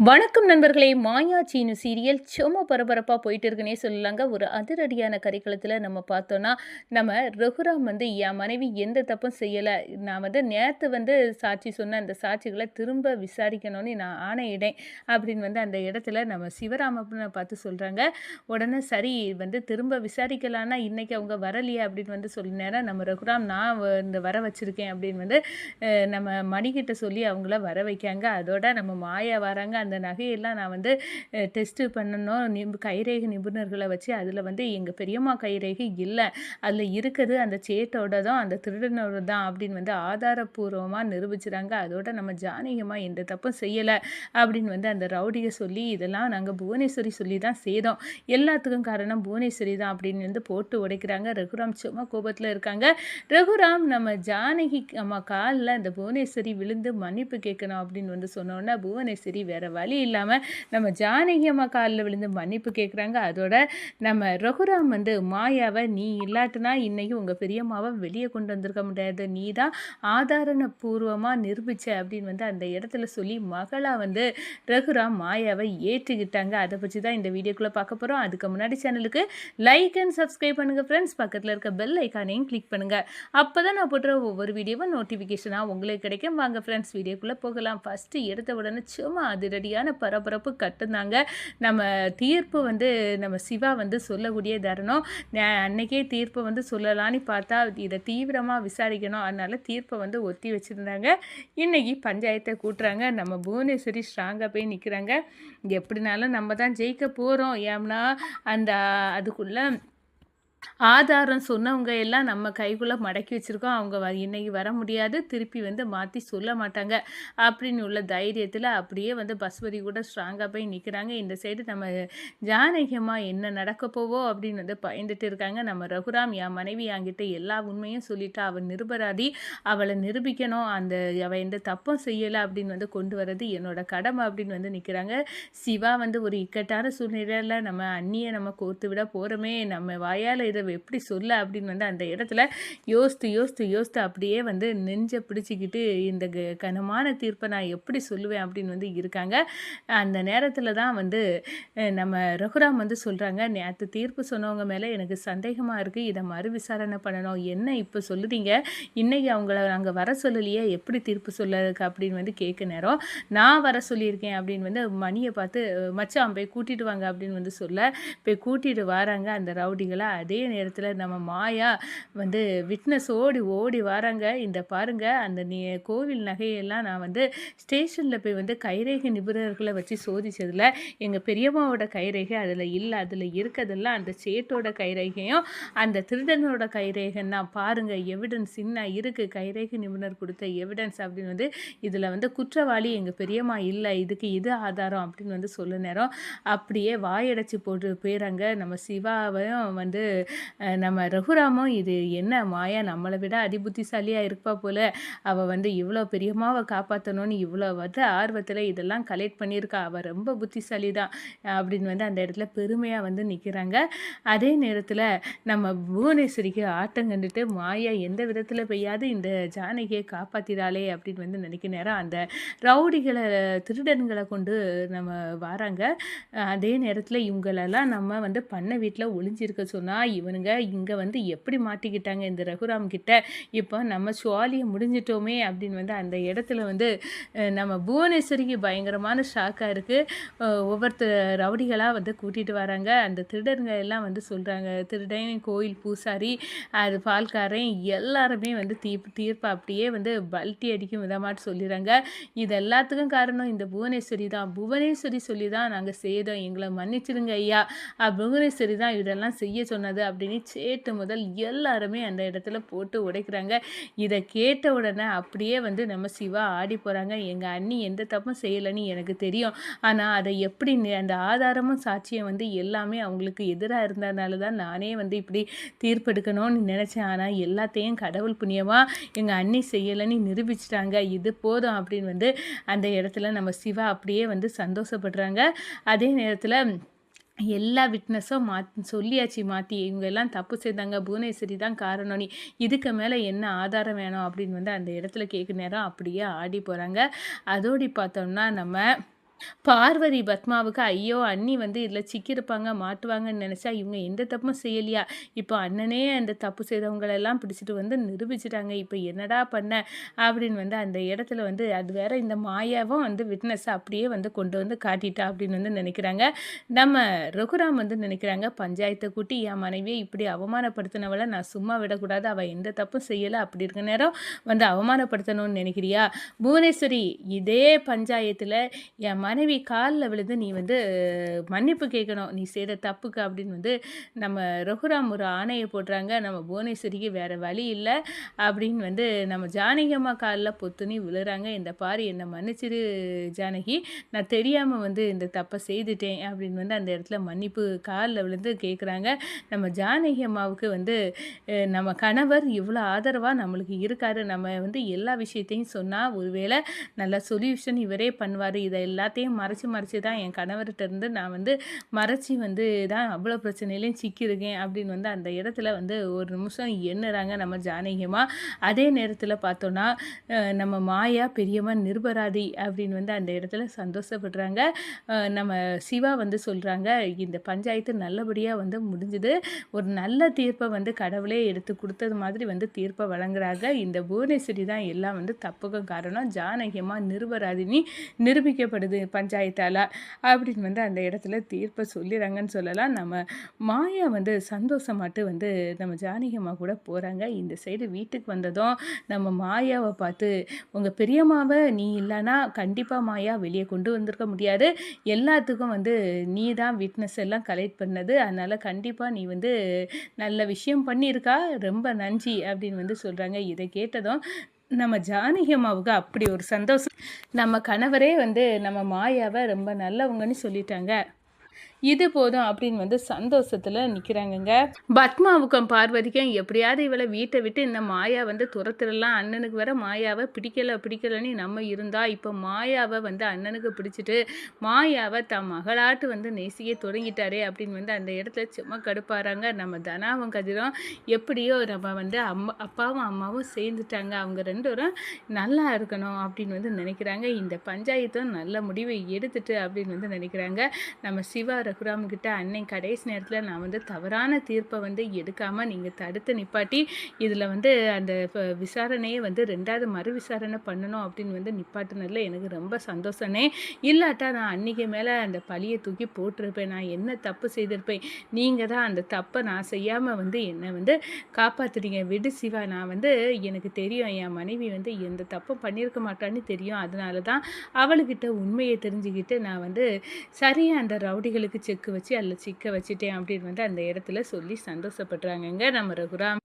வணக்கம் நண்பர்களே மாயா சீனு சீரியல் சும்மா பரபரப்பாக போயிட்டு இருக்குன்னே சொல்லலாங்க. ஒரு அதிரடியான கரிக்கலத்தில் நம்ம பார்த்தோன்னா நம்ம ரகுராம் வந்து என் மனைவி எந்த தப்பும் செய்யலை. நான் வந்து நேற்று வந்து சாட்சி சொன்ன அந்த சாட்சிகளை திரும்ப விசாரிக்கணும்னு நான் ஆணையிடேன் அப்படின்னு வந்து அந்த இடத்துல நம்ம சிவராமப்பனை பார்த்து சொல்கிறாங்க உடனே சரி வந்து திரும்ப விசாரிக்கலான்னா இன்றைக்கி அவங்க வரலையே அப்படின்னு வந்து சொல்லி நேரம் நம்ம ரகுராம் நான் வ- இந்த வர வச்சுருக்கேன் அப்படின்னு வந்து நம்ம மணிக்கிட்ட சொல்லி அவங்கள வர வைக்காங்க. அதோட நம்ம மாயா வராங்க. அந்த நகையெல்லாம் நான் வந்து டெஸ்ட்டு பண்ணணும். நிபு கைரேகை நிபுணர்களை வச்சு அதில் வந்து எங்கள் பெரியம்மா கைரேகை இல்லை. அதில் இருக்குது அந்த சேட்டோட தான் அந்த திருடனோட தான் அப்படின்னு வந்து ஆதாரப்பூர்வமாக நிரூபிச்சுறாங்க. அதோட நம்ம ஜானகியம்மா எந்த தப்பும் செய்யலை அப்படின்னு வந்து அந்த ரவுடியை சொல்லி இதெல்லாம் நாங்கள் புவனேஸ்வரி சொல்லி தான் செய்தோம். எல்லாத்துக்கும் காரணம் புவனேஸ்வரி தான் அப்படின்னு வந்து போட்டு உடைக்கிறாங்க. ரகுராம் சும்மா கோபத்தில் இருக்காங்க. ரகுராம் நம்ம ஜானகி நம்ம காலில் அந்த புவனேஸ்வரி விழுந்து மன்னிப்பு கேட்கணும் அப்படின்னு வந்து சொன்னோன்னா புவனேஸ்வரி வேற வழி இல்லாமல் நம்ம ஜானகி அம்மா காலில் விழுந்து மன்னிப்பு கேட்குறாங்க அதோட நம்ம ரகுராம் வந்து மாயாவை நீ இல்லாட்டினா இன்னைக்கு உங்கள் பெரியம்மாவை வெளியே கொண்டு வந்திருக்க முடியாது. நீ தான் ஆதாரணப்பூர்வமாக நிரூபிச்ச அப்படின்னு வந்து அந்த இடத்துல சொல்லி மகளாக வந்து ரகுராம் மாயாவை ஏற்றுக்கிட்டாங்க. அதை பற்றி தான் இந்த வீடியோக்குள்ளே பார்க்க போகிறோம் அதுக்கு முன்னாடி சேனலுக்கு லைக் அண்ட் சப்ஸ்கிரைப் பண்ணுங்கள் ஃப்ரெண்ட்ஸ் பக்கத்தில் இருக்க பெல் ஐக்கானையும் கிளிக் பண்ணுங்கள் அப்போ தான் நான் போடுற ஒவ்வொரு வீடியோவும் நோட்டிஃபிகேஷனாக உங்களுக்கு கிடைக்கும். வாங்க ஃப்ரெண்ட்ஸ் வீடியோக்குள்ளே போகலாம். ஃபஸ்ட்டு எடுத்த உடனே சும்மா அதிரடியான பரபரப்பு கட்டுந்தாங்க நம்ம தீர்ப்பு வந்து நம்ம சிவா வந்து சொல்லக்கூடிய தருணம். அன்னைக்கே தீர்ப்பை வந்து சொல்லலான்னு பார்த்தா இதை தீவிரமாக விசாரிக்கணும். அதனால தீர்ப்பை வந்து ஒத்தி வச்சுருந்தாங்க. இன்றைக்கி பஞ்சாயத்தை கூட்டுறாங்க. நம்ம புவனேஸ்வரி ஸ்ட்ராங்காக போய் நிற்கிறாங்க எப்படினாலும் நம்ம தான் ஜெயிக்க போகிறோம் ஏம்னா அந்த அதுக்குள்ளே ஆதாரம் சொன்னவங்க எல்லாம் நம்ம கைக்குள்ளே மடக்கி வச்சுருக்கோம். அவங்க வ இன்னைக்கு வர முடியாது. திருப்பி வந்து மாற்றி சொல்ல மாட்டாங்க. அப்படின்னு உள்ள தைரியத்தில் அப்படியே வந்து பஸ்வதி கூட ஸ்ட்ராங்காக போய் நிற்கிறாங்க இந்த சைடு நம்ம ஜானகியமாக என்ன நடக்க போவோ அப்படின்னு வந்து பயந்துட்டு இருக்காங்க. நம்ம ரகுராம் என் மனைவி என்கிட்ட எல்லா உண்மையும் சொல்லிட்டா. அவள் நிருபராதி. அவளை நிரூபிக்கணும். அந்த அவள் எந்த தப்பும் செய்யலை அப்படின்னு வந்து கொண்டு வர்றது என்னோட கடமை அப்படின்னு வந்து நிற்கிறாங்க சிவா வந்து ஒரு இக்கட்டான சூழ்நிலையில் நம்ம அண்ணியை நம்ம கோர்த்து விட போகிறோமே நம்ம வாயால் இதை எப்படி சொல்ல அப்படின்னு வந்து அந்த இடத்துல யோசித்து யோசித்து யோசித்து அப்படியே வந்து நெஞ்சை பிடிச்சிக்கிட்டு இந்த க- கனமான தீர்ப்பை நான் எப்படி சொல்லுவேன் அப்படின்னு வந்து இருக்காங்க. அந்த நேரத்தில் தான் வந்து நம்ம ரகுராம் வந்து சொல்கிறாங்க நேற்று தீர்ப்பு சொன்னவங்க மேலே எனக்கு சந்தேகமாக இருக்குது இதை மறு விசாரணை பண்ணணும். என்ன இப்போ சொல்லுறீங்க இன்றைக்கி அவங்கள நாங்கள் வர சொல்லலையே. எப்படி தீர்ப்பு சொல்லதுக்கு அப்படின்னு வந்து கேட்க நேரம் நான் வர சொல்லியிருக்கேன் அப்படின்னு வந்து மணியை பார்த்து மச்சான் போய் கூட்டிட்டு வாங்க அப்படின்னு வந்து சொல்ல போய் கூட்டிகிட்டு வராங்க அந்த ரவுடிகளை. அதே அதே நேரத்தில் நம்ம மாயா வந்து விட்னஸ் ஓடி ஓடி வராங்க. இந்த பாருங்க அந்த நீ கோவில் நகையெல்லாம் நான் வந்து ஸ்டேஷனில் போய் வந்து கைரேகை நிபுணர்களை வச்சு சோதித்ததில் எங்கள் பெரியம்மாவோட கைரேகை அதில் இல்லை அதில் இருக்கிறதெல்லாம் அந்த சேட்டோட கைரேகையும் அந்த திருடனோட கைரேகன் தான் பாருங்கள் எவிடன்ஸ் இன்னும் இருக்குது கைரேகை நிபுணர் கொடுத்த எவிடன்ஸ் அப்படின்னு வந்து இதில் வந்து குற்றவாளி எங்கள் பெரியம்மா இல்லை இதுக்கு இது ஆதாரம் அப்படின்னு வந்து சொல்ல நேரம் அப்படியே வாயடைச்சி போட்டு போயிறாங்க. நம்ம சிவாவையும் வந்து நம்ம ரகுராமும் இது என்ன மாயா? நம்மளை விட அதிபுத்திசாலியாக இருப்பா போல். அவள் வந்து இவ்வளோ பெரியம்மாவை காப்பாற்றணும்னு இவ்வளோ வந்து ஆர்வத்தில் இதெல்லாம் கலெக்ட் பண்ணியிருக்கா. அவள் ரொம்ப புத்திசாலி தான் அப்படின்னு வந்து அந்த இடத்துல பெருமையாக வந்து நிற்கிறாங்க அதே நேரத்தில் நம்ம புவனேஸ்வரிக்கு ஆட்டம் கண்டுட்டு மாயா எந்த விதத்தில் பெய்யாது இந்த ஜானகியை காப்பாற்றிடாளே அப்படின்னு வந்து நினைக்க நேரம் அந்த ரவுடிகளை திருடன்களை கொண்டு நம்ம வராங்க. அதே நேரத்தில் இவங்களெல்லாம் நம்ம வந்து பண்ண வீட்டில் ஒளிஞ்சிருக்க சொன்னால் இவனுங்க இங்கே வந்து எப்படி மாட்டிக்கிட்டாங்க இந்த ரகுராம் கிட்ட? இப்போ நம்ம சுவாலியை முடிஞ்சிட்டோமே அப்படின்னு வந்து அந்த இடத்துல வந்து நம்ம புவனேஸ்வரிக்கு பயங்கரமான ஷாக்காக இருக்குது ஒவ்வொருத்தர் ரவுடிகளாக வந்து கூட்டிகிட்டு வராங்க. அந்த திருடருங்க எல்லாம் வந்து சொல்கிறாங்க திருடன் கோயில் பூசாரி அது பால்காரன் எல்லாருமே வந்து தீர்ப்பு தீர்ப்பு அப்படியே வந்து பல்ட்டி அடிக்கும் விதமாட்டு சொல்லிடுறாங்க இது எல்லாத்துக்கும் காரணம் இந்த புவனேஸ்வரி தான். புவனேஸ்வரி சொல்லி தான் நாங்கள் செய்தோம் எங்களை மன்னிச்சிடுங்க ஐயா. புவனேஸ்வரி தான் இதெல்லாம் செய்ய சொன்னது. அப்படின்னு சேட்டு முதல் எல்லாருமே அந்த இடத்துல போட்டு உடைக்கிறாங்க. இதை கேட்ட உடனே அப்படியே வந்து நம்ம சிவா ஆடி போகிறாங்க எங்கள் அண்ணி எந்த தப்பும் செய்யலைன்னு எனக்கு தெரியும். ஆனால் அதை எப்படி அந்த ஆதாரமும் சாட்சியம் வந்து எல்லாமே அவங்களுக்கு எதிராக இருந்ததுனால தான் நானே வந்து இப்படி தீர்ப்பெடுக்கணும்னு நினச்சேன். ஆனால் எல்லாத்தையும் கடவுள் புண்ணியமாக எங்கள் அண்ணி செய்யலைன்னு நிரூபிச்சிட்டாங்க. இது போதும் அப்படின்னு வந்து அந்த இடத்துல நம்ம சிவா அப்படியே வந்து சந்தோஷப்படுறாங்க. அதே நேரத்தில் எல்லா விட்னஸும் மா சொல்லியாச்சு மாற்றி இவங்க எல்லாம் தப்பு செய்தாங்க புவனேஸ்வரி தான் காரணம். நீ இதுக்கு மேலே என்ன ஆதாரம் வேணும் அப்படின்னு வந்து அந்த இடத்துல கேட்க நேரம் அப்படியே ஆடி போகிறாங்க அதோடி பார்த்தோம்னா நம்ம பார்வதி பத்மாவுக்கு ஐயோ! அண்ணி வந்து இதில் சிக்கியிருப்பாங்க, மாட்டுவாங்கன்னு நினச்சா இவங்க எந்த தப்பும் செய்யலையா? இப்போ அண்ணனே அந்த தப்பு செய்தவங்களெல்லாம் பிடிச்சிட்டு வந்து நிரூபிச்சிட்டாங்க இப்போ என்னடா பண்ண? அப்படின்னு வந்து அந்த இடத்துல வந்து அது வேற இந்த மாயாவும் வந்து விட்னஸ் அப்படியே வந்து கொண்டு வந்து காட்டிட்டா அப்படின்னு வந்து நினைக்கிறாங்க நம்ம ரகுராம் வந்து நினைக்கிறாங்க பஞ்சாயத்தை கூட்டி என் மனைவியை இப்படி அவமானப்படுத்தினவளை நான் சும்மா விடக்கூடாது. அவள் எந்த தப்பும் செய்யலை அப்படி இருக்க நேரம் வந்து அவமானப்படுத்தணும்னு நினைக்கிறியா புவனேஸ்வரி இதே பஞ்சாயத்தில் என் மனைவி காலில் விழுந்து நீ வந்து மன்னிப்பு கேட்கணும். நீ செய்த தப்புக்கு அப்படின்னு வந்து நம்ம ரகுராம் ஒரு ஆணையை போடுறாங்க. நம்ம புவனேஸ்வரிக்கு வேறு வழி இல்லை அப்படின்னு வந்து நம்ம ஜானகி அம்மா பொத்துணி விழுறாங்க. இந்த பாரு என்னை மன்னிச்சிரு ஜானகி. நான் தெரியாமல் வந்து இந்த தப்பை செய்துட்டேன் அப்படின்னு வந்து அந்த இடத்துல மன்னிப்பு காலில் விழுந்து கேட்குறாங்க. நம்ம ஜானகி அம்மாவுக்கு வந்து நம்ம கணவர் இவ்வளோ ஆதரவாக நம்மளுக்கு இருக்காரு. நம்ம வந்து எல்லா விஷயத்தையும் சொன்னால் ஒருவேளை நல்ல சொல்யூஷன் இவரே பண்ணுவார் இதை எல்லாத்தையும் அப்படியே மறைச்சி மறைச்சி தான் என் கணவர்கிட்ட இருந்து நான் வந்து மறைச்சி வந்து தான் அவ்வளோ பிரச்சனையிலையும் சிக்கியிருக்கேன் அப்படின்னு வந்து அந்த இடத்துல வந்து ஒரு நிமிஷம் எண்ணுறாங்க நம்ம ஜானகியமாக அதே நேரத்தில் பார்த்தோன்னா நம்ம மாயா பெரியம்மா நிருபராதி அப்படின்னு வந்து அந்த இடத்துல சந்தோஷப்படுறாங்க. நம்ம சிவா வந்து சொல்கிறாங்க இந்த பஞ்சாயத்து நல்லபடியாக வந்து முடிஞ்சுது. ஒரு நல்ல தீர்ப்பை வந்து கடவுளே எடுத்து கொடுத்தது மாதிரி வந்து தீர்ப்பை வழங்குறாங்க. இந்த புவனேஸ்வரி தான் எல்லாம் வந்து தப்புக்கும் காரணம். ஜானகியமாக நிருபராதினி நிரூபிக்கப்படுது பஞ்சாயத்தால் அப்படின்னு வந்து அந்த இடத்துல தீர்ப்பை சொல்லிடுறாங்கன்னு சொல்லலாம். நம்ம மாயா வந்து சந்தோஷமாட்டு வந்து நம்ம ஜானகி அம்மா கூட போகிறாங்க இந்த சைடு வீட்டுக்கு வந்ததும் நம்ம மாயாவை பார்த்து, உங்கள் பெரியம்மாவை நீ இல்லைன்னா கண்டிப்பாக மாயா வெளியே கொண்டு வந்திருக்க முடியாது. எல்லாத்துக்கும் வந்து நீ தான் விட்னஸ் எல்லாம் கலெக்ட் பண்ணது. அதனால் கண்டிப்பாக நீ வந்து நல்ல விஷயம் பண்ணியிருக்கா. ரொம்ப நன்றி அப்படின்னு வந்து சொல்கிறாங்க இதை கேட்டதும் நம்ம ஜானகி அம்மாவுக்கு அப்படி ஒரு சந்தோஷம். நம்ம கணவரே வந்து நம்ம மாயாவ ரொம்ப நல்லவங்கன்னு சொல்லிட்டாங்க. இது போதும் அப்படின்னு வந்து சந்தோஷத்தில் நிற்கிறாங்கங்க பத்மாவுக்கும் பார்வதிக்கும் எப்படியாவது இவளை வீட்டை விட்டு இந்த மாயா வந்து துரத்துடலாம் அண்ணனுக்கு வர மாயாவை பிடிக்கல பிடிக்கலைன்னு நம்ம இருந்தால் இப்போ மாயாவை வந்து அண்ணனுக்கு பிடிச்சிட்டு, மாயாவை தன் மகளாட்டு வந்து நேசிக்க தொடங்கிட்டாரே அப்படின்னு வந்து அந்த இடத்துல சும்மா கடுப்பாராங்க நம்ம தனாவும் கதிரும் எப்படியோ நம்ம வந்து அம்மா அப்பாவும் அம்மாவும் சேர்ந்துட்டாங்க. அவங்க ரெண்டு பேரும் நல்லா இருக்கணும் அப்படின்னு வந்து நினைக்கிறாங்க. இந்த பஞ்சாயத்தும் நல்ல முடிவை எடுத்துட்டு அப்படின்னு வந்து நினைக்கிறாங்க. நம்ம சிவா ரகுராம் கிட்ட அன்னைக்கு கடைசி நேரத்தில் நான் வந்து தவறான தீர்ப்பை வந்து எடுக்காமல் நீங்கள் தடுத்து நிப்பாட்டி, இதில் வந்து அந்த விசாரணையே வந்து ரெண்டாவது மறு விசாரணை பண்ணணும் அப்படின்னு வந்து நிப்பாட்டினதில் எனக்கு ரொம்ப சந்தோஷமே இல்லாட்டா நான் அன்னிக்கு மேலே அந்த பழியை தூக்கி போட்டிருப்பேன். நான் என்ன தப்பு செய்திருப்பேன். நீங்கள் தான் அந்த தப்பை நான் செய்யாமல் வந்து என்னை வந்து காப்பாற்றுறீங்க விடு சிவா. நான் வந்து எனக்கு தெரியும் என் மனைவி வந்து எந்த தப்பும் பண்ணியிருக்க மாட்டான்னு தெரியும். அதனால தான் அவளுக்கிட்ட உண்மையை தெரிஞ்சுக்கிட்டு நான் வந்து சரியாக அந்த ரவுடிகளுக்கு செக்கு வச்சு அதில் சிக்க வச்சுட்டேன் அப்படின்னு வந்து அந்த இடத்துல சொல்லி சந்தோஷப்படுறாங்கங்க நம்ம ரகுராம்.